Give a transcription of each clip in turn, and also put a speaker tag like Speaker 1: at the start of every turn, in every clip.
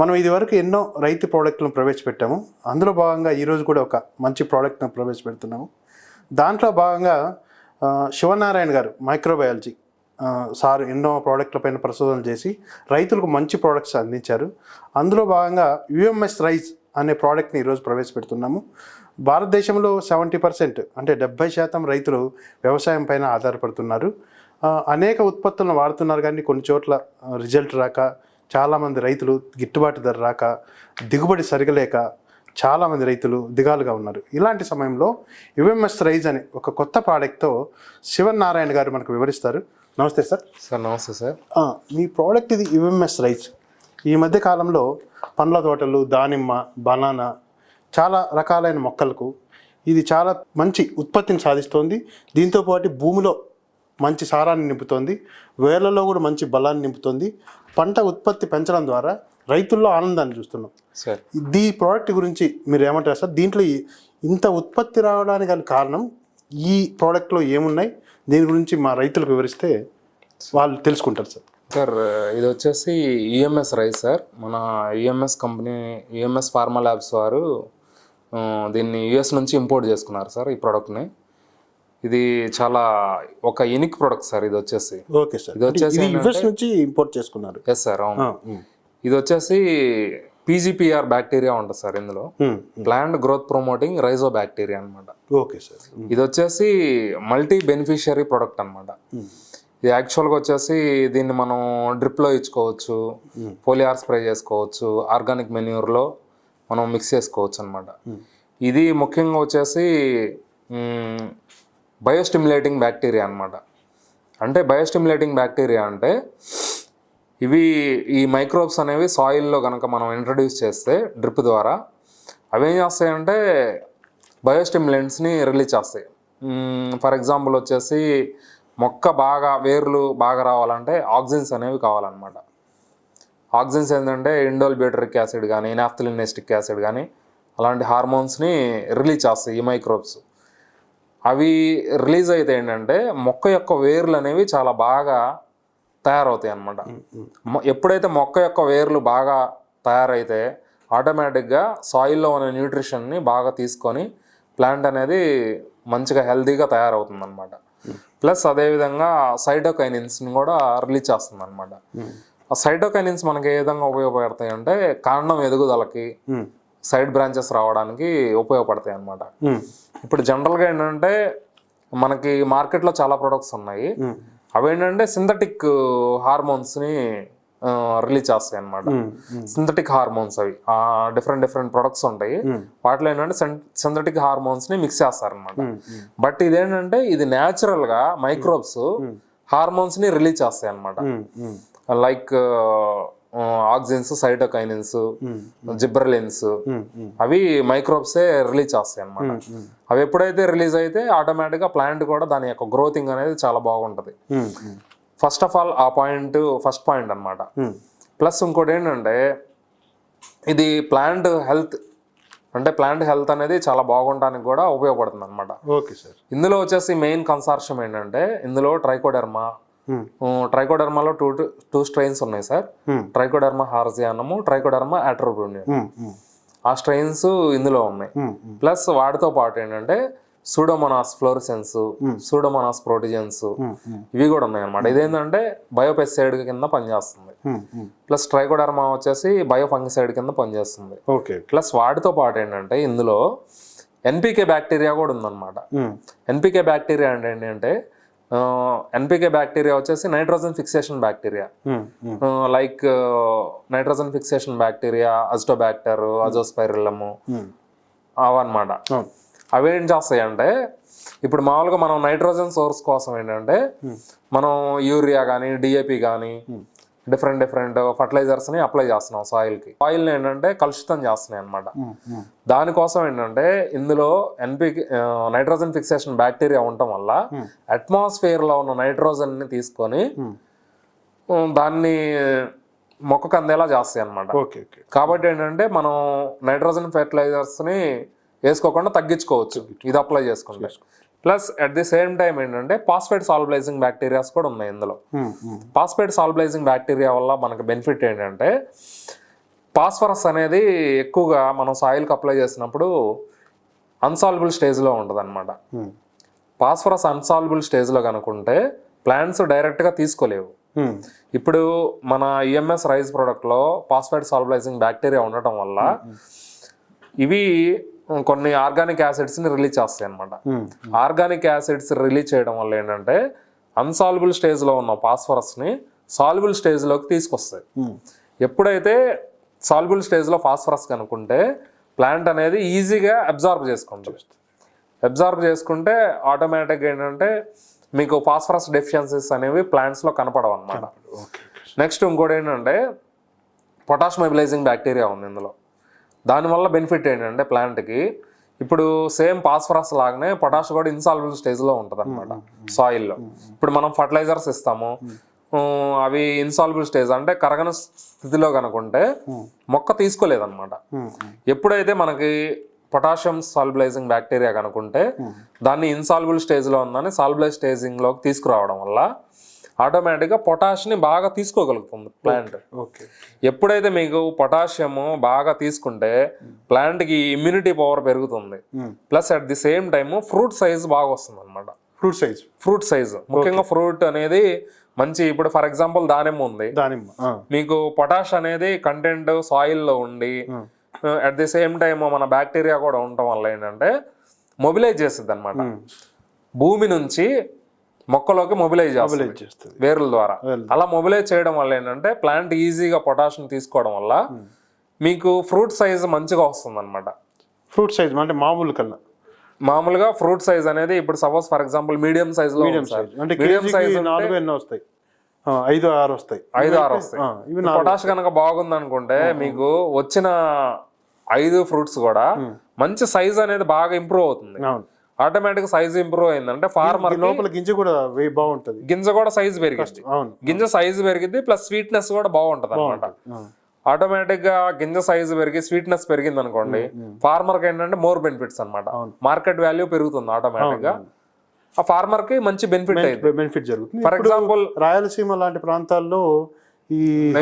Speaker 1: మనం ఇది వరకు ఎన్నో రైతు ప్రోడక్ట్లను ప్రవేశపెట్టాము. అందులో భాగంగా ఈరోజు కూడా ఒక మంచి ప్రోడక్ట్ను ప్రవేశపెడుతున్నాము. దాంట్లో భాగంగా శివనారాయణ గారు మైక్రోబయాలజీ సార్ ఎన్నో ప్రోడక్ట్ల పైన పరిశోధనలు చేసి రైతులకు మంచి ప్రోడక్ట్స్ అందించారు. అందులో భాగంగా యుఎంఎస్ రైస్ అనే ప్రోడక్ట్ని ఈరోజు ప్రవేశపెడుతున్నాము. భారతదేశంలో సెవెంటీ పర్సెంట్ అంటే డెబ్బై శాతం రైతులు వ్యవసాయం పైన ఆధారపడుతున్నారు. అనేక ఉత్పత్తులను వాడుతున్నారు కానీ కొన్ని చోట్ల రిజల్ట్ రాక చాలామంది రైతులు గిట్టుబాటు ధర రాక దిగుబడి సరిగలేక చాలామంది రైతులు దిగాలుగా ఉన్నారు. ఇలాంటి సమయంలో యుఎంఎస్ రైజ్ అనే ఒక కొత్త ప్రోడక్ట్తో శివన్ నారాయణ గారు మనకు వివరిస్తారు. నమస్తే సార్.
Speaker 2: సార్ నమస్తే సార్.
Speaker 1: మీ ప్రోడక్ట్ ఇది యుఎంఎస్ రైస్ ఈ మధ్య కాలంలో పండ్ల తోటలు దానిమ్మ బనానా చాలా రకాలైన మొక్కలకు ఇది చాలా మంచి ఉత్పత్తిని సాధిస్తోంది. దీంతో పాటు భూమిలో మంచి సారాన్ని నింపుతోంది. వేర్లలో కూడా మంచి బలాన్ని నింపుతోంది. పంట ఉత్పత్తి పెంచడం ద్వారా రైతుల్లో ఆనందాన్ని చూస్తున్నాం.
Speaker 2: సార్.
Speaker 1: ఈ ప్రోడక్ట్ గురించి మీరు ఏమంటారు సార్? దీంట్లో ఇంత ఉత్పత్తి రావడానికి గల కారణం ఈ ప్రోడక్ట్లో ఏమున్నాయి? దీని గురించి మా రైతులకు వివరిస్తే వాళ్ళు తెలుసుకుంటారు సార్.
Speaker 2: సార్ ఇది వచ్చేసి యుఎంఎస్ రైస్ సార్. మన UMS company UMS pharma labs వారు దీన్ని యుఎస్ నుంచి ఇంపోర్ట్ చేసుకున్నారు సార్ ఈ ప్రోడక్ట్ని ఇది చాలా ఒక యూనిక్ ప్రోడక్ట్ సార్ ఇది వచ్చేసి.
Speaker 1: ఓకే సార్
Speaker 2: ఇది వచ్చేసి
Speaker 1: ఇది యుఎస్ నుంచి ఇంపోర్ట్ చేసుకున్నారు.
Speaker 2: ఎస్ సార్ అవును. ఇది వచ్చేసి పీజీపీఆర్ బ్యాక్టీరియా ఉంటుంది సార్ ఇందులో. Plant growth promoting rhizo bacteria అనమాట
Speaker 1: ఓకే సార్
Speaker 2: ఇది వచ్చేసి మల్టీ బెనిఫిషియరీ ప్రోడక్ట్ అనమాట ఇది యాక్చువల్గా వచ్చేసి దీన్ని మనం డ్రిప్లో ఇచ్చుకోవచ్చు పోలియార్ స్ప్రే చేసుకోవచ్చు ఆర్గానిక్ మెన్యూర్లో మనం మిక్స్ చేసుకోవచ్చు అనమాట ఇది ముఖ్యంగా వచ్చేసి బయోస్టిమ్యులేటింగ్ బ్యాక్టీరియా అనమాట అంటే బయోస్టిమ్యులేటింగ్ బ్యాక్టీరియా అంటే ఇవి ఈ మైక్రోబ్స్ అనేవి సాయిల్లో కనుక మనం ఇంట్రడ్యూస్ చేస్తే డ్రిప్ ద్వారా అవి ఏం చేస్తాయంటే బయోస్టిమ్యులెంట్స్ని రిలీజ్ చేస్తాయి. ఫర్ ఎగ్జాంపుల్ వచ్చేసి మొక్క బాగా వేర్లు బాగా రావాలంటే ఆక్సిజన్స్ అనేవి కావాలన్నమాట. ఆక్సిజన్స్ ఏంటంటే ఇండోల్ బ్యూటరిక్ యాసిడ్ కానీ నాఫ్థలినెస్టిక్ యాసిడ్ కానీ అలాంటి హార్మోన్స్ని రిలీజ్ చేస్తాయి ఈ మైక్రోబ్స్. అవి రిలీజ్ అయితే ఏంటంటే మొక్క యొక్క వేర్లు అనేవి చాలా బాగా తయారవుతాయి అన్నమాట. ఎప్పుడైతే మొక్క యొక్క వేర్లు బాగా తయారైతే ఆటోమేటిక్గా సాయిల్లో ఉన్న న్యూట్రిషన్ని బాగా తీసుకొని ప్లాంట్ అనేది మంచిగా హెల్తీగా తయారవుతుంది అనమాట ప్లస్ అదేవిధంగా సైటోకైనిన్స్ని కూడా రిలీజ్ చేస్తుంది అనమాట సైటోకైనిన్స్ మనకి ఏ విధంగా ఉపయోగపడతాయి అంటే కాండం ఎదుగుదలకి సైడ్ బ్రాంచెస్ రావడానికి ఉపయోగపడతాయి అన్నమాట.
Speaker 1: ఉమ్,
Speaker 2: ఇప్పుడు జనరల్గా ఏంటంటే మనకి మార్కెట్లో చాలా ప్రొడక్ట్స్ ఉన్నాయి. అవి ఏంటంటే సింథటిక్ హార్మోన్స్ని రిలీజ్ చేస్తాయి
Speaker 1: ఉమ్,
Speaker 2: సింథటిక్ హార్మోన్స్ అవి. డిఫరెంట్ డిఫరెంట్ ప్రొడక్ట్స్ ఉంటాయి. వాటిలో ఏంటంటే సింథటిక్ హార్మోన్స్ని మిక్స్ చేస్తారనమాట బట్ ఇదేంటంటే ఇది న్యాచురల్గా మైక్రోబ్స్ హార్మోన్స్ని రిలీజ్ చేస్తాయి అనమాట లైక్ ఆక్సిన్స్ సైటోకైనిన్స్ జిబ్రలిన్స్ అవి మైక్రోబ్సే రిలీజ్ చేస్తాయి అనమాట అవి ఎప్పుడైతే రిలీజ్ అయితే ఆటోమేటిక్గా ప్లాంట్ కూడా దాని యొక్క గ్రోతింగ్ అనేది చాలా బాగుంటుంది. ఫస్ట్ ఆఫ్ ఆల్ ఆ పాయింట్ ఫస్ట్ పాయింట్ అన్నమాట.
Speaker 1: ఉమ్,
Speaker 2: ప్లస్ ఇంకోటి ఏంటంటే ఇది ప్లాంట్ హెల్త్ అంటే ప్లాంట్ హెల్త్ అనేది చాలా బాగుండడానికి కూడా ఉపయోగపడుతుంది అనమాట
Speaker 1: ఓకే సార్.
Speaker 2: ఇందులో వచ్చేసి మెయిన్ కన్సార్షియం ఏంటంటే ఇందులో ట్రైకోడెర్మా ట్రైకోడెర్మాలో టూ టూ స్ట్రెయిన్స్ ఉన్నాయి sir. Trichoderma harzianum trichoderma
Speaker 1: um,
Speaker 2: ఆ స్ట్రెయిన్స్ ఇందులో ఉన్నాయి. ప్లస్ వాటితో పాటు ఏంటంటే సూడోమోనాస్ ఫ్లోరిసెన్స్ సూడోమోనాస్ ప్రోటిజన్స్ ఇవి కూడా ఉన్నాయి అనమాట ఇదేంటంటే బయోపెస్సైడ్ కింద పనిచేస్తుంది. ప్లస్ ట్రైకోడర్మా వచ్చేసి బయోఫంగిసైడ్ కింద పనిచేస్తుంది.
Speaker 1: ఓకే.
Speaker 2: ప్లస్ వాటితో పాటు ఏంటంటే ఇందులో ఎన్పికే బ్యాక్టీరియా కూడా ఉందన్నమాట. ఎన్పికే బ్యాక్టీరియా అంటే ఏంటంటే ఎన్పికే బ్యాక్టీరియా వచ్చేసి nitrogen fixation bacteria like nitrogen fixation bacteria azotobacter azospirillum అవన్నమాట.
Speaker 1: అవును.
Speaker 2: అవి ఏం చేస్తాయి అంటే ఇప్పుడు మామూలుగా మనం నైట్రోజన్ సోర్స్ కోసం ఏంటంటే మనం యూరియా కానీ డిఏపి కానీ డిఫరెంట్ డిఫరెంట్ ఫర్టిలైజర్స్ని అప్లై చేస్తున్నాం సాయిల్కి సాయిల్ ఏంటంటే కలుషితం చేస్తున్నాయి అనమాట దానికోసం ఏంటంటే ఇందులో ఎన్పికి నైట్రోజన్ ఫిక్సేషన్ బ్యాక్టీరియా ఉండటం వల్ల అట్మాస్ఫియర్లో ఉన్న నైట్రోజన్ని తీసుకొని
Speaker 1: ఉమ్,
Speaker 2: ఉమ్, దాన్ని మొక్కకు అందేలా చేస్తాయి అనమాట
Speaker 1: ఓకే ఓకే.
Speaker 2: కాబట్టి ఏంటంటే మనం నైట్రోజన్ ఫెర్టిలైజర్స్ని వేసుకోకుండా తగ్గించుకోవచ్చు. ఇది అప్లై చేసుకుంటే. Plus at the same time ఏంటంటే పాస్ఫేట్ సాల్బలైజింగ్ బ్యాక్టీరియాస్ కూడా ఉన్నాయి ఇందులో.
Speaker 1: Um, um,
Speaker 2: phosphate solubilising bacteria వల్ల మనకు బెనిఫిట్ ఏంటంటే పాస్ఫరస్ అనేది ఎక్కువగా మనం సాయిల్కి అప్లై చేసినప్పుడు అన్సాల్బుల్ స్టేజ్లో ఉంటుంది అనమాట. పాస్ఫరస్ అన్సాల్బుల్ స్టేజ్లో కనుకుంటే ప్లాంట్స్ డైరెక్ట్గా తీసుకోలేవు. ఇప్పుడు మన ఈఎంఎస్ రైస్ ప్రోడక్ట్లో పాస్ఫైడ్ సాల్బలైజింగ్ బ్యాక్టీరియా ఉండటం వల్ల ఇవి కొన్ని ఆర్గానిక్ యాసిడ్స్ని రిలీజ్ చేస్తాయి అనమాట. ఆర్గానిక్ యాసిడ్స్ రిలీజ్ చేయడం వల్ల ఏంటంటే అన్సాల్బుల్ స్టేజ్లో ఉన్న ఫాస్ఫరస్ని సాల్బుల్ స్టేజ్లోకి తీసుకొస్తాయి. ఎప్పుడైతే సాల్బుల్ స్టేజ్లో ఫాస్ఫరస్ కనుక్కుంటే ప్లాంట్ అనేది ఈజీగా అబ్జార్బ్ చేసుకుంటుంది. అబ్జార్బ్ చేసుకుంటే ఆటోమేటిక్గా ఏంటంటే మీకు ఫాస్ఫరస్ డెఫిషియన్సీస్ అనేవి ప్లాంట్స్లో కనపడవు అనమాట నెక్స్ట్ ఇంకోటి ఏంటంటే పొటాష్ మొబిలైజింగ్ బ్యాక్టీరియా ఉంది ఇందులో. దానివల్ల బెనిఫిట్ ఏంటంటే ప్లాంట్కి ఇప్పుడు సేమ్ ఫాస్ఫరస్ లాగానే పొటాష్ కూడా ఇన్సాల్బుల్ స్టేజ్లో ఉంటుంది అనమాట సాయిల్లో ఇప్పుడు మనం ఫర్టిలైజర్స్ ఇస్తాము అవి ఇన్సాల్బుల్ స్టేజ్ అంటే కరగని స్థితిలో కనుకుంటే మొక్క తీసుకోలేదన్నమాట. ఎప్పుడైతే మనకి పొటాషియం సాల్బులైజింగ్ బ్యాక్టీరియా కనుకుంటే దాన్ని ఇన్సాల్బుల్ స్టేజ్లో ఉందని సాల్బులైజ్ స్టేజింగ్లోకి తీసుకురావడం వల్ల ఆటోమేటిక్గా పొటాష్ని బాగా తీసుకోగలుగుతుంది ప్లాంట్.
Speaker 1: ఓకే.
Speaker 2: ఎప్పుడైతే మీకు పొటాషియము బాగా తీసుకుంటే ప్లాంట్కి ఇమ్యూనిటీ పవర్ పెరుగుతుంది. Plus at the same time fruit size బాగా వస్తుంది అనమాట
Speaker 1: ఫ్రూట్ సైజ్.
Speaker 2: Fruit size. ముఖ్యంగా ఫ్రూట్ అనేది మంచి ఇప్పుడు ఫర్ ఎగ్జాంపుల్ దానిమ్మ ఉంది.
Speaker 1: దానిమ్మ.
Speaker 2: మీకు పొటాష్ అనేది కంటెంట్ సాయిల్లో ఉండి అట్ ది సేమ్ టైం మన బ్యాక్టీరియా కూడా ఉండటం వల్ల ఏంటంటే మొబిలైజ్ చేస్తుంది అనమాట. భూమి నుంచి మొక్కలోకి మొబిలైజ్
Speaker 1: మొబిలైజ్ చేస్తుంది.
Speaker 2: వేర్ల ద్వారా. అలా మొబిలైజ్ చేయడం వల్ల ఏంటంటే ప్లాంట్ ఈజీగా పొటాషియం తీసుకోవడం వల్ల మీకు ఫ్రూట్ సైజ్ మంచిగా వస్తుంది అనమాట
Speaker 1: ఫ్రూట్ సైజ్ అంటే మామూలు కన్నా.
Speaker 2: మామూలుగా ఫ్రూట్ సైజ్ అనేది ఇప్పుడు సపోజ్ ఫర్ ఎగ్జాంపుల్ మీడియం సైజ్లో
Speaker 1: మీడియం. సైజ్. అంటే
Speaker 2: మీడియం
Speaker 1: కేజీకి
Speaker 2: సైజ్
Speaker 1: నాలుగు ఎన్నో వస్తాయి. ఐదు ఆరు వస్తాయి.
Speaker 2: ఐదు ఆరు వస్తాయి. పొటాష్ కనుక బాగుంది అనుకుంటే మీకు వచ్చిన ఐదు ఫ్రూట్స్ కూడా మంచి సైజ్ అనేది బాగా ఇంప్రూవ్ అవుతుంది.
Speaker 1: అవును.
Speaker 2: ఆటోమేటిక్ సైజ్ ఇంప్రూవ్ అయిందంటే ఫార్మర్
Speaker 1: ఈ లోపల గింజ కూడా బాగుంటది.
Speaker 2: గింజ కూడా సైజ్ పెరిగింది
Speaker 1: అవును.
Speaker 2: గింజ సైజ్ పెరిగింది ప్లస్ స్వీట్నెస్ కూడా బాగుంటది. అనమాట. ఆటోమేటిక్గా గింజ సైజ్ పెరిగి స్వీట్నెస్ పెరిగింది అనుకోండి ఫార్మర్కి ఏంటంటే మోర్ బెనిఫిట్స్ అనమాట. మార్కెట్ వాల్యూ పెరుగుతుంది ఆటోమేటిక్గా. ఆ ఫార్మర్కి మంచి బెనిఫిట్ అయింది.
Speaker 1: బెనిఫిట్ జరుగుతుంది.
Speaker 2: ఫర్ ఎగ్జాంపుల్
Speaker 1: రాయలసీమ లాంటి ప్రాంతాల్లో ఈ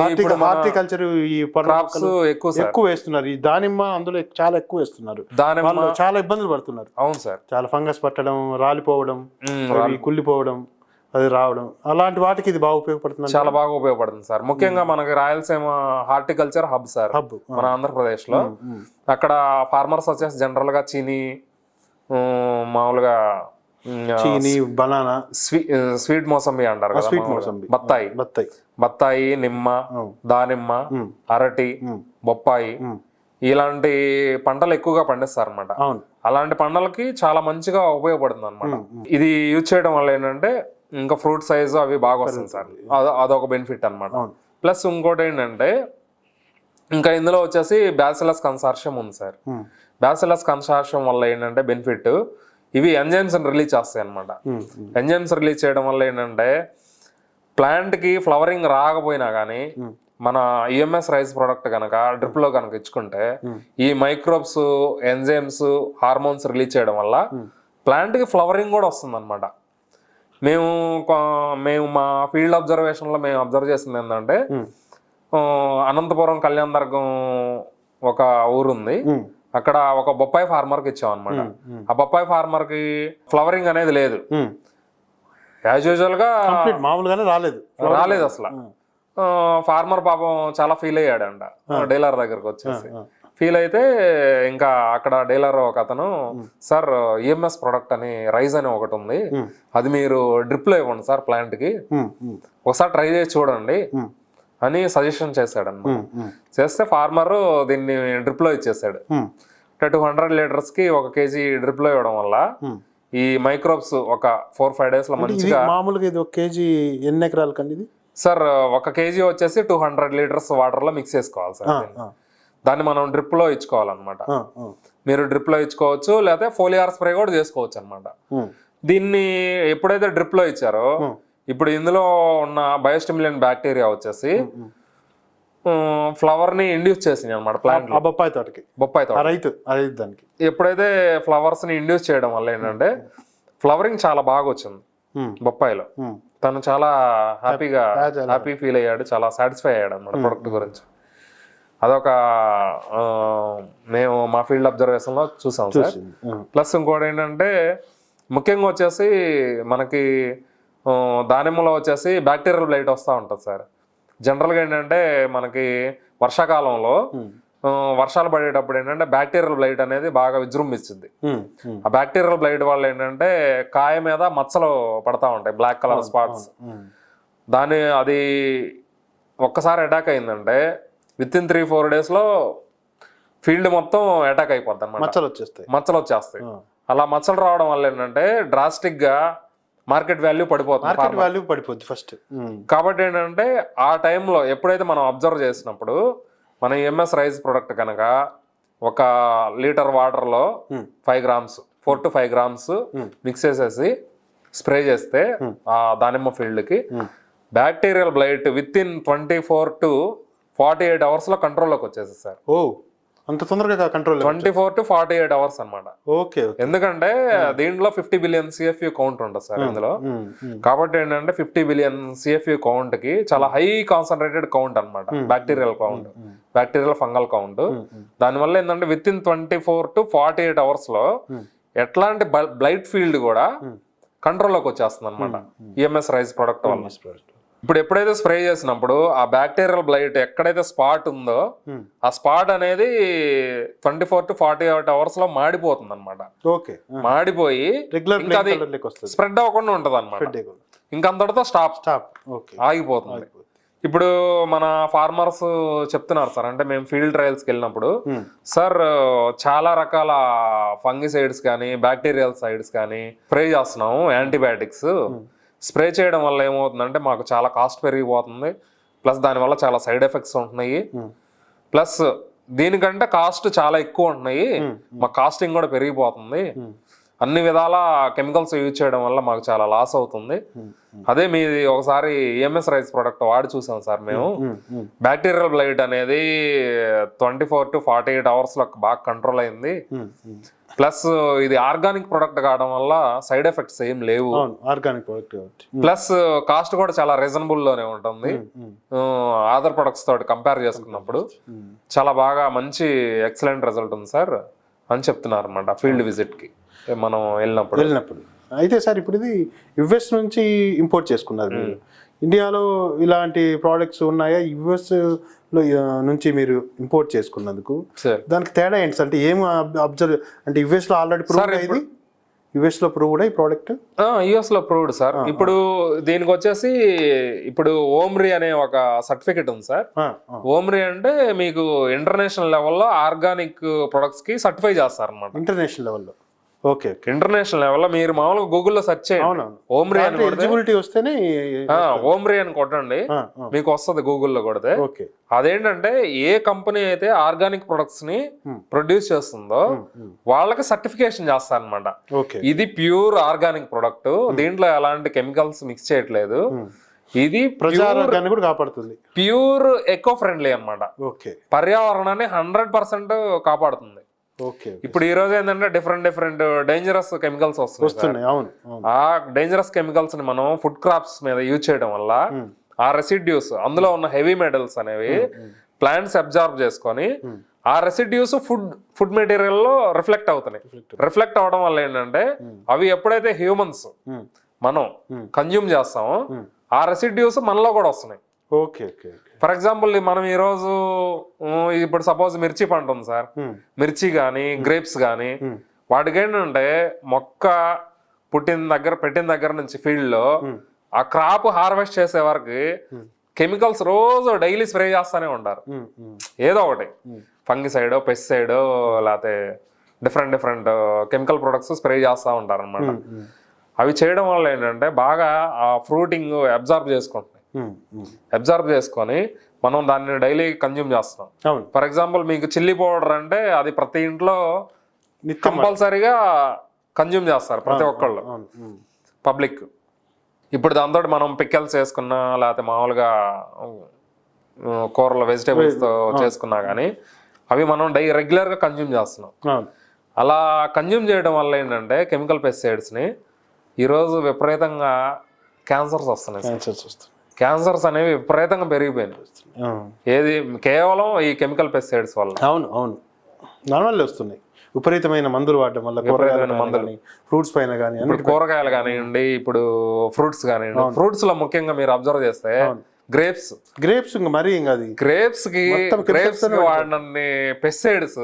Speaker 1: హార్టికల్చర్ ఈ
Speaker 2: క్రాప్స్ ఎక్కువ
Speaker 1: ఎక్కువ వేస్తున్నారు. ఈ దానిమ్మ అందులో చాలా ఎక్కువ వేస్తున్నారు.
Speaker 2: దానిమ్మ
Speaker 1: చాలా ఇబ్బందులు పడుతున్నారు.
Speaker 2: అవును సార్.
Speaker 1: చాలా ఫంగస్ పట్టడం రాలిపోవడం కుళ్ళిపోవడం అది రావడం. అలాంటి వాటికి ఇది బాగా ఉపయోగపడుతుంది
Speaker 2: చాలా బాగా ఉపయోగపడుతుంది సార్. ముఖ్యంగా మనకి Rayalaseema horticulture hub sir.
Speaker 1: Hub.
Speaker 2: మన ఆంధ్రప్రదేశ్లో అక్కడ ఫార్మర్స్ వచ్చేసి జనరల్గా చీని మామూలుగా
Speaker 1: చీని బనానా.
Speaker 2: స్వీ స్వీట్ మోసంబి అంటారు
Speaker 1: స్వీట్. మోసంబి.
Speaker 2: బత్తాయి.
Speaker 1: బత్తాయి.
Speaker 2: బత్తాయి నిమ్మ. దానిమ్మ అరటి బొప్పాయి. ఇలాంటి పంటలు ఎక్కువగా పండిస్తారు అనమాట అలాంటి పంటలకి చాలా మంచిగా ఉపయోగపడుతుంది అనమాట ఇది యూజ్ చేయడం వల్ల ఏంటంటే ఇంకా ఫ్రూట్ సైజ్ అవి బాగా వస్తుంది సార్. అద- అదొక బెనిఫిట్ అనమాట. ప్లస్ ఇంకోటి ఏంటంటే ఇంకా ఇందులో వచ్చేసి బ్యాసిలస్ కన్సార్షియం ఉంది సార్. బ్యాసిలస్ కన్సార్షియం వల్ల ఏంటంటే బెనిఫిట్ ఇవి ఎంజైమ్స్ రిలీజ్ చేస్తాయి అనమాట ఎంజైమ్స్ రిలీజ్ చేయడం వల్ల ఏంటంటే ప్లాంట్కి ఫ్లవరింగ్ రాకపోయినా కానీ మన ఈఎంఎస్ రైస్ ప్రోడక్ట్ కనుక డ్రిప్లో కనుక ఇచ్చుకుంటే ఈ మైక్రోబ్స్ ఎంజైమ్స్ హార్మోన్స్ రిలీజ్ చేయడం వల్ల ప్లాంట్కి ఫ్లవరింగ్ కూడా వస్తుంది మేము మేము మా ఫీల్డ్ అబ్జర్వేషన్లో మేము అబ్జర్వ్ చేసింది ఏంటంటే అనంతపురం కళ్యాణ దుర్గం ఒక ఊరుంది. అక్కడ ఒక బొప్పాయి ఫార్మర్కి ఇచ్చాం అనమాట ఆ బొప్పాయి ఫార్మర్కి ఫ్లవరింగ్ అనేది లేదు. యాజ్ యూజువల్గా
Speaker 1: మామూలుగానే రాలేదు.
Speaker 2: రాలేదు అసలు. ఫార్మర్ పాపం చాలా ఫీల్ అయ్యాడంట. డీలర్ దగ్గరకు వచ్చేసి. ఫీల్ అయితే ఇంకా అక్కడ డీలర్ ఒక అతను సార్ ఈఎంఎస్ ప్రొడక్ట్ అని రైజ్ అని ఒకటి ఉంది. అది మీరు డ్రిప్లో ఇవ్వండి సార్ ప్లాంట్కి.
Speaker 1: ఉమ్, ఉమ్,
Speaker 2: ఒకసారి ట్రై చేసి చూడండి అని సజెషన్ చేశాడు అనమాట చేస్తే ఫార్మర్ దీన్ని డ్రిప్లో ఇచ్చేసాడు. అంటే టూ హండ్రెడ్ లీటర్స్కి ఒక కేజీ డ్రిప్లో ఇవ్వడం వల్ల. ఈ మైక్రోబ్స్ ఒక ఫోర్ ఫైవ్
Speaker 1: డేస్లో
Speaker 2: మంచిగా
Speaker 1: మామూలుగా ఇది ఒక కేజీ ఎన్ని ఎకరాల కండి ఇది
Speaker 2: సార్ ఒక కేజీ వచ్చేసి టూ హండ్రెడ్ లీటర్స్ వాటర్లో మిక్స్ చేసుకోవాలి సార్ దీన్ని. మనం డ్రిప్లో ఇచ్చుకోవాలన్నమాట. మీరు డ్రిప్లో ఇచ్చుకోవచ్చు లేకపోతే ఫోలియార్ స్ప్రే కూడా చేసుకోవచ్చు అనమాట దీన్ని ఎప్పుడైతే డ్రిప్లో ఇచ్చారో. ఇప్పుడు ఇందులో ఉన్న బయోస్టిమ్యులెంట్ బ్యాక్టీరియా వచ్చేసి. ఫ్లవర్ని ఇండ్యూస్ చేసింది అనమాట ప్లాంట్
Speaker 1: బొప్పాయి తోటకి.
Speaker 2: బొప్పాయి తోట.
Speaker 1: రైతు రైతు దానికి.
Speaker 2: ఎప్పుడైతే ఫ్లవర్స్ని ఇండ్యూస్ చేయడం వల్ల ఏంటంటే ఫ్లవరింగ్ చాలా బాగా వచ్చింది బొప్పాయిలో. తను చాలా హ్యాపీగా హ్యాపీ ఫీల్ అయ్యాడు చాలా సాటిస్ఫై అయ్యాడు అనమాట ప్రొడక్ట్ గురించి. అదొక మేము మా ఫీల్డ్ అబ్జర్వేషన్లో చూసాం సార్. ప్లస్ ఇంకోటి ఏంటంటే ముఖ్యంగా వచ్చేసి మనకి దానిమ్మలో వచ్చేసి బ్యాక్టీరియల్ బ్లైట్ వస్తూ ఉంటుంది సార్. జనరల్గా ఏంటంటే మనకి వర్షాకాలంలో ఆ, వర్షాలు పడేటప్పుడు ఏంటంటే బ్యాక్టీరియల్ బ్లైట్ అనేది బాగా విజృంభిస్తుంది.
Speaker 1: ఉమ్, ఉమ్,
Speaker 2: ఆ బ్యాక్టీరియల్ బ్లైట్ వల్ల ఏంటంటే కాయ మీద మచ్చలు పడతా ఉంటాయి బ్లాక్ కలర్ స్పాట్స్ దాని అది ఒక్కసారి అటాక్ అయిందంటే విత్ ఇన్ త్రీ ఫోర్ డేస్లో ఫీల్డ్ మొత్తం అటాక్ అయిపోద్ది అనమాట
Speaker 1: మచ్చలు వచ్చేస్తాయి
Speaker 2: మచ్చలు వచ్చేస్తాయి. అలా మచ్చలు రావడం వల్ల ఏంటంటే డ్రాస్టిక్గా మార్కెట్ వాల్యూ పడిపోతుంది
Speaker 1: మార్కెట్. వాల్యూ పడిపోద్ది ఫస్ట్
Speaker 2: కాబట్టి ఏంటంటే ఆ టైంలో ఎప్పుడైతే మనం అబ్జర్వ్ చేసినప్పుడు మన ఎంఎస్ రైస్ ప్రొడక్ట్ కనుక ఒక లీటర్ వాటర్లో. Five grams four to five grams. Mix చేసేసి స్ప్రే చేస్తే ఆ దానిమ్మ ఫీల్డ్కి. Bacterial blight within twenty four to forty eight అవర్స్లో కంట్రోల్లోకి వచ్చేసి సార్
Speaker 1: ఓ అంత తొందరగా control
Speaker 2: twenty four to forty eight hours అనమాట
Speaker 1: ఓకే
Speaker 2: ఎందుకంటే దీంట్లో ఫిఫ్టీ బిలియన్ సిఎఫ్యూ కౌంట్ ఉంటుంది సార్ ఇందులో.
Speaker 1: ఉమ్, ఉమ్,
Speaker 2: కాబట్టి ఏంటంటే ఫిఫ్టీ బిలియన్ సిఎఫ్యూ కౌంట్కి చాలా హై కాన్సన్ట్రేటెడ్ కౌంట్ అనమాట bacterial count bacterial fungal count దానివల్ల ఏంటంటే within twenty four to forty eight అవర్స్లో
Speaker 1: Hmm.
Speaker 2: ఎట్లాంటి బ్లైట్ ఫీల్డ్ కూడా
Speaker 1: Hmm.
Speaker 2: కంట్రోల్లోకి వచ్చేస్తుంది అనమాట ఈఎంఎస్ రైస్ ప్రొడక్ట్ వల్ల.
Speaker 1: Product.
Speaker 2: ఇప్పుడు ఎప్పుడైతే స్ప్రే చేసినప్పుడు ఆ బ్యాక్టీరియల్ బ్లైట్ ఎక్కడైతే స్పాట్ ఉందో
Speaker 1: ఉమ్,
Speaker 2: ఆ స్పాట్ అనేది twenty four to forty eight అవర్స్లో మాడిపోతుంది అనమాట
Speaker 1: ఓకే
Speaker 2: మాడిపోయి
Speaker 1: లెక్క వస్తుంది
Speaker 2: స్ప్రెడ్ అవ్వకుండా ఉంటది అనమాట. ఇంకంతటితో స్టాప్
Speaker 1: స్టాప్
Speaker 2: ఆగిపోతుంది. ఇప్పుడు మన ఫార్మర్స్ చెప్తున్నారు సార్ అంటే మేము ఫీల్డ్ ట్రయల్స్కి వెళ్ళినప్పుడు
Speaker 1: ఉమ్,
Speaker 2: సార్ చాలా రకాల ఫంగిసైడ్స్ కానీ బ్యాక్టీరియల్ సైడ్స్ కానీ స్ప్రే చేస్తున్నాము యాంటీబయాటిక్స్ స్ప్రే చేయడం వల్ల ఏమవుతుందంటే మాకు చాలా కాస్ట్ పెరిగిపోతుంది. ప్లస్ దానివల్ల చాలా సైడ్ ఎఫెక్ట్స్ ఉంటున్నాయి.
Speaker 1: ఉమ్,
Speaker 2: ప్లస్ దీనికంటే కాస్ట్ చాలా ఎక్కువ ఉంటున్నాయి.
Speaker 1: Hmm.
Speaker 2: మా కాస్టింగ్ కూడా పెరిగిపోతుంది. అన్ని విధాల కెమికల్స్ యూజ్ చేయడం వల్ల మాకు చాలా లాస్ అవుతుంది. అదే మీది ఒకసారి ఈఎంఎస్ రైస్ ప్రోడక్ట్ వాడి చూసాం సార్ మేము. బ్యాక్టీరియల్ బ్లైట్ అనేది twenty four to forty eight అవర్స్లో బాగా కంట్రోల్ అయింది. ప్లస్ ఇది ఆర్గానిక్ ప్రొడక్ట్ కావడం వల్ల సైడ్ ఎఫెక్ట్స్ ఏం లేవు.
Speaker 1: ఆర్గానిక్ ప్రోడక్ట్ కాబట్టి.
Speaker 2: ప్లస్ కాస్ట్ కూడా చాలా రీజనబుల్లోనే ఉంటుంది
Speaker 1: ఉమ్, ఉమ్,
Speaker 2: అదర్ ప్రొడక్ట్స్ తోటి కంపేర్ చేసుకున్నప్పుడు. చాలా బాగా మంచి ఎక్సలెంట్ రిజల్ట్ ఉంది సార్ అని చెప్తున్నారు అనమాట ఫీల్డ్ విజిట్కి మనం వెళ్ళినప్పుడు.
Speaker 1: వెళ్ళినప్పుడు. అయితే సార్ ఇప్పుడు ఇది యుఎస్ నుంచి ఇంపోర్ట్ చేసుకున్నారు ఇండియాలో ఇలాంటి ప్రోడక్ట్స్ ఉన్నాయా? యుఎస్లో నుంచి మీరు ఇంపోర్ట్ చేసుకున్నందుకు.
Speaker 2: సార్
Speaker 1: దానికి తేడా ఏంటి అంటే ఏం అబ్జర్వ్ అంటే యుఎస్లో ఆల్రెడీ ప్రూవ్ ఇది యుఎస్లో ప్రూవ్ ఈ ప్రోడక్ట్
Speaker 2: యుఎస్లో ప్రూవ్డ్ సార్ ఇప్పుడు దీనికి వచ్చేసి ఇప్పుడు ఓమ్రీ అనే ఒక సర్టిఫికెట్ ఉంది సార్ ఓమ్రీ అంటే మీకు ఇంటర్నేషనల్ లెవెల్లో ఆర్గానిక్ ప్రొడక్ట్స్కి సర్టిఫై చేస్తారు అనమాట
Speaker 1: ఇంటర్నేషనల్ లెవెల్లో ఓకే
Speaker 2: ఇంటర్నేషనల్ లెవెల్లో మీరు మామూలుగా గూగుల్లో సెర్చ్ చేయండి. ఓమ్రీ అని
Speaker 1: ఎలిజిబిలిటీ వస్తేనే
Speaker 2: ఓమ్రీ అని కొట్టండి. మీకు వస్తుంది గూగుల్లో కొడితే.
Speaker 1: ఓకే.
Speaker 2: అదేంటంటే ఏ కంపెనీ అయితే ఆర్గానిక్
Speaker 1: ప్రొడక్ట్స్ని.
Speaker 2: ప్రొడ్యూస్ చేస్తుందో వాళ్ళకి సర్టిఫికేషన్ చేస్తారనమాట
Speaker 1: ఓకే.
Speaker 2: ఇది ప్యూర్ ఆర్గానిక్ ప్రొడక్ట్. దీంట్లో ఎలాంటి కెమికల్స్ మిక్స్ చేయట్లేదు. ఇది
Speaker 1: ప్రజారోగ్యాన్ని కూడా కాపాడుతుంది.
Speaker 2: ప్యూర్ ఎకో ఫ్రెండ్లీ అన్నమాట.
Speaker 1: ఓకే.
Speaker 2: పర్యావరణాన్ని హండ్రెడ్ పర్సెంట్ కాపాడుతుంది.
Speaker 1: ఓకే
Speaker 2: ఇప్పుడు ఈ రోజు ఏంటంటే డిఫరెంట్ డిఫరెంట్ డేంజరస్ కెమికల్స్ వస్తున్నాయి.
Speaker 1: వస్తున్నాయి అవును
Speaker 2: ఆ డేంజరస్ కెమికల్స్ని మనం ఫుడ్ క్రాప్స్ మీద యూజ్ చేయడం వల్ల
Speaker 1: ఉమ్,
Speaker 2: ఆ రెసిడ్యూస్ అందులో ఉన్న హెవీ మెటల్స్ అనేవి ప్లాంట్స్ అబ్జార్బ్ చేసుకొని
Speaker 1: ఉమ్.
Speaker 2: ఆ రెసిడ్యూస్ ఫుడ్ ఫుడ్ మెటీరియల్లో రిఫ్లెక్ట్ అవుతున్నాయి. రిఫ్లెక్ట్ అవడం వల్ల ఏంటంటే అవి ఎప్పుడైతే హ్యూమన్స్ మనం. కన్జ్యూమ్ చేస్తామో. ఆ రెసిడ్యూస్ మనలో కూడా వస్తున్నాయి
Speaker 1: ఓకే ఓకే
Speaker 2: ఫర్ ఎగ్జాంపుల్ మనం ఈరోజు ఇప్పుడు సపోజ్ మిర్చి పంట ఉంది సార్. మిర్చి కానీ గ్రేప్స్ కానీ వాటికి ఏంటంటే మొక్క పుట్టిన దగ్గర పెట్టిన దగ్గర నుంచి field లో
Speaker 1: ఉమ్.
Speaker 2: ఆ క్రాప్ హార్వెస్ట్ చేసే వరకు. కెమికల్స్ రోజు డైలీ స్ప్రే చేస్తూనే ఉంటారు. ఏదో ఒకటి. ఫంగిసైడ్ పెస్టిసైడ్ లేకపోతే different different chemical products spray చేస్తూ ఉంటారు అనమాట అవి చేయడం వల్ల ఏంటంటే బాగా ఆ ఫ్రూటింగ్ అబ్జర్వ్ చేసుకుంటున్నాయి. అబ్జర్వ్ చేసుకొని మనం దాన్ని డైలీ కన్జ్యూమ్ చేస్తున్నాం.
Speaker 1: అవును.
Speaker 2: ఫర్ ఎగ్జాంపుల్ మీకు చిల్లీ పౌడర్ అంటే అది ప్రతి ఇంట్లో కంపల్సరీగా కన్జ్యూమ్ చేస్తారు ప్రతి ఒక్కళ్ళు. పబ్లిక్. ఇప్పుడు దాంతో మనం పిక్కల్స్ వేసుకున్నా లేకపోతే మామూలుగా కూరలు vegetables తో చేసుకున్నా కానీ అవి మనం డై రెగ్యులర్గా కన్జ్యూమ్ చేస్తున్నాం. అలా కన్జ్యూమ్ చేయడం వల్ల ఏంటంటే కెమికల్ పెస్టిసైడ్స్ని ఈరోజు విపరీతంగా క్యాన్సర్స్ వస్తున్నాయి సార్.
Speaker 1: క్యాన్సర్స్ వస్తాయి
Speaker 2: క్యాన్సర్స్ అనేవి విపరీతంగా పెరిగిపోయినాయి.
Speaker 1: ఆ.
Speaker 2: ఏది కేవలం ఈ కెమికల్ పెస్టిసైడ్స్ వల్ల.
Speaker 1: అవును అవును. నార్మల్ వస్తున్నాయి. విపరీతమైన మందులు వాడడం వల్ల కూరగాయల మందులు. ఫ్రూట్స్ పైన కానీ
Speaker 2: ఇప్పుడు కూరగాయలు కానివ్వండి ఇప్పుడు ఫ్రూట్స్ కానివ్వండి. ఫ్రూట్స్లో ముఖ్యంగా మీరు అబ్జర్వ్ చేస్తే గ్రేప్స్.
Speaker 1: గ్రేప్స్ ఇంకా మరీ ఇంకా అది గ్రేప్స్కి
Speaker 2: గ్రేప్స్ వాడినన్ని పెస్టిసైడ్స్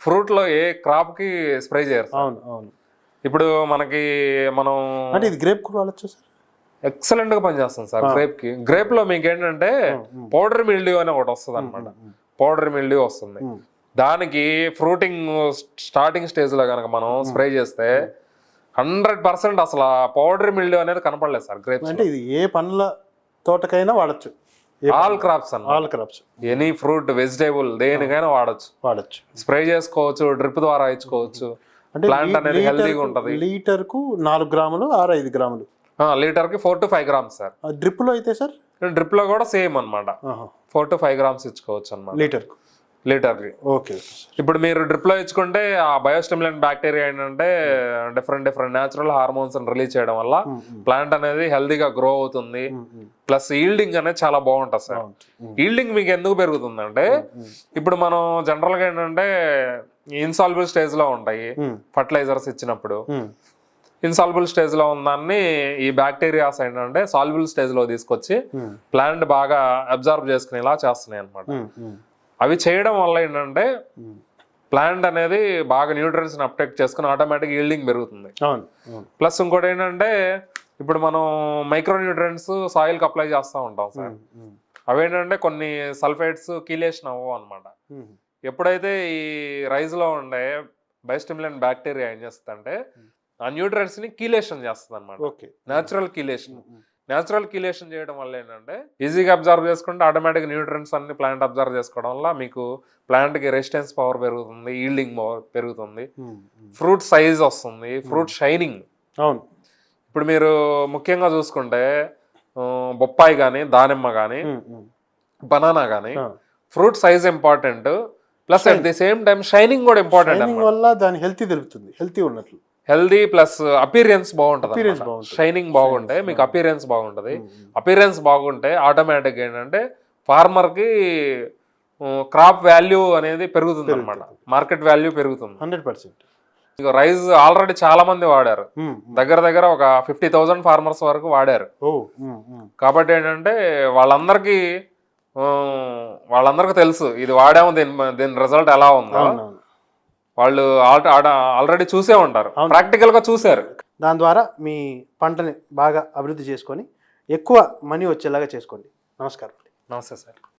Speaker 2: ఫ్రూట్లో ఏ క్రాప్కి స్ప్రే చేయరు
Speaker 1: అవును అవును.
Speaker 2: ఇప్పుడు మనకి మనం
Speaker 1: అంటే ఇది గ్రేప్ కూడా వాడచ్చు సార్?
Speaker 2: ఎక్సలెంట్గా పనిచేస్తుంది సార్ గ్రేప్కి. గ్రేప్లో మీకు ఏంటంటే పౌడర్ మిల్డ్యూ అని ఒకటి వస్తుంది అనమాట పౌడర్ మిల్డ్యూ వస్తుంది. దానికి ఫ్రూటింగ్ స్టార్టింగ్ స్టేజ్లో కనుక మనం స్ప్రే చేస్తే హండ్రెడ్ పర్సెంట్ అసలు పౌడర్ మిల్డ్యూ అనేది కనపడలేదు సార్ గ్రేప్స్
Speaker 1: అంటే ఇది ఏ పండ్ల తోటకైనా వాడచ్చు.
Speaker 2: ఆల్ క్రాప్స్ అన్న
Speaker 1: all crops
Speaker 2: any fruit vegetable దేనికైనా వాడచ్చు.
Speaker 1: వాడచ్చు.
Speaker 2: స్ప్రే చేసుకోవచ్చు డ్రిప్ ద్వారా ఇచ్చుకోవచ్చు
Speaker 1: అంటే
Speaker 2: ప్లాంట్ అనేది హెల్దీగా ఉంటది.
Speaker 1: లీటర్కు నాలుగు గ్రాములు ఆరు ఐదు గ్రాములు.
Speaker 2: లీటర్కి four to five grams sir.
Speaker 1: డ్రిప్లో అయితే సార్?
Speaker 2: డ్రిప్లో కూడా సేమ్ అన్నమాట. ఫోర్ టు ఫైవ్ గ్రామ్స్ ఇచ్చుకోవచ్చు అనమాట లీటర్కు లీటర్కి
Speaker 1: ఓకే.
Speaker 2: ఇప్పుడు మీరు డ్రిప్లో ఇచ్చుకుంటే ఆ బయోస్టిమ్యులెంట్ బ్యాక్టీరియా ఏంటంటే different different natural hormones release చేయడం వల్ల ప్లాంట్ అనేది హెల్దీగా గ్రో అవుతుంది. ప్లస్ ఈల్డింగ్ అనేది చాలా బాగుంటుంది సార్. ఈల్డింగ్ మీకు ఎందుకు పెరుగుతుందంటే ఇప్పుడు మనం జనరల్గా ఏంటంటే ఇన్సాల్బుల్ స్టేజ్లో ఉంటాయి ఫర్టిలైజర్స్ ఇచ్చినప్పుడు ఇన్సాల్బుల్ స్టేజ్లో ఉన్నదాన్ని ఈ బ్యాక్టీరియాస్ ఏంటంటే సాల్బుల్ స్టేజ్లో తీసుకొచ్చి ప్లాంట్ బాగా అబ్జర్వ్ చేసుకునేలా చేస్తున్నాయి అన్నమాట. అవి చేయడం వల్ల ఏంటంటే ప్లాంట్ అనేది బాగా న్యూట్రియన్స్ అప్టెక్ట్ చేసుకుని ఆటోమేటిక్ ఈల్డింగ్ పెరుగుతుంది. ప్లస్ ఇంకోటి ఏంటంటే ఇప్పుడు మనం మైక్రో న్యూట్రియన్స్ సాయిల్కి అప్లై చేస్తూ ఉంటాం సార్. అవేంటంటే కొన్ని సల్ఫేట్స్ కీలేషన్ అవ్వవు అనమాట ఎప్పుడైతే ఈ రైస్లో ఉండే బయోస్టిమ్యులెంట్ బ్యాక్టీరియా ఏం చేస్తుందంటే ఆ న్యూట్రియన్స్ని కీలేషన్ చేస్తుంది అనమాట
Speaker 1: okay.
Speaker 2: Natural chelation. Natural chelation చేయడం వల్ల ఏంటంటే ఈజీగా అబ్జర్వ్ చేసుకుంటే ఆటోమేటిక్ న్యూట్రియన్స్ అన్ని ప్లాంట్ అబ్జర్వ్ చేసుకోవడం వల్ల మీకు plant కి రెసిస్టెన్స్ పవర్ పెరుగుతుంది ఈల్డింగ్ పవర్ పెరుగుతుంది. ఫ్రూట్ సైజ్ వస్తుంది ఫ్రూట్ షైనింగ్
Speaker 1: అవును.
Speaker 2: ఇప్పుడు మీరు ముఖ్యంగా చూసుకుంటే బొప్పాయి కానీ దానిమ్మ కానీ బనానా కానీ. Fruit size important plus at the same time shining కూడా ఇంపార్టెంట్
Speaker 1: వల్ల దాని హెల్తీ తెలుపుతుంది హెల్తీ ఉన్నట్లు.
Speaker 2: హెల్దీ ప్లస్ అపీరియన్స్ బాగుంటది. షైనింగ్ బాగుంటే మీకు అపీరియన్స్ బాగుంటది. అపీరియన్స్ బాగుంటే ఆటోమేటిక్ ఏంటంటే ఫార్మర్కి క్రాప్ వాల్యూ అనేది పెరుగుతుంది. అనమాట మార్కెట్ వాల్యూ పెరుగుతుంది.
Speaker 1: Hundred percent.
Speaker 2: ఇక రైస్ ఆల్రెడీ చాలా మంది వాడారు. దగ్గర దగ్గర ఒక ఫిఫ్టీ థౌసండ్ ఫార్మర్స్ వరకు వాడారు.
Speaker 1: ఓ
Speaker 2: కాబట్టి ఏంటంటే వాళ్ళందరికీ వాళ్ళందరికీ తెలుసు ఇది వాడాము దీని దీని రిజల్ట్ ఎలా ఉందో. వాళ్ళు ఆల్రెడీ చూసే ఉంటారు. ప్రాక్టికల్గా చూసారు
Speaker 1: దాని ద్వారా మీ పంటని బాగా అభివృద్ధి చేసుకొని ఎక్కువ మనీ వచ్చేలాగా చేసుకోండి. నమస్కారం.
Speaker 2: నమస్తే సార్.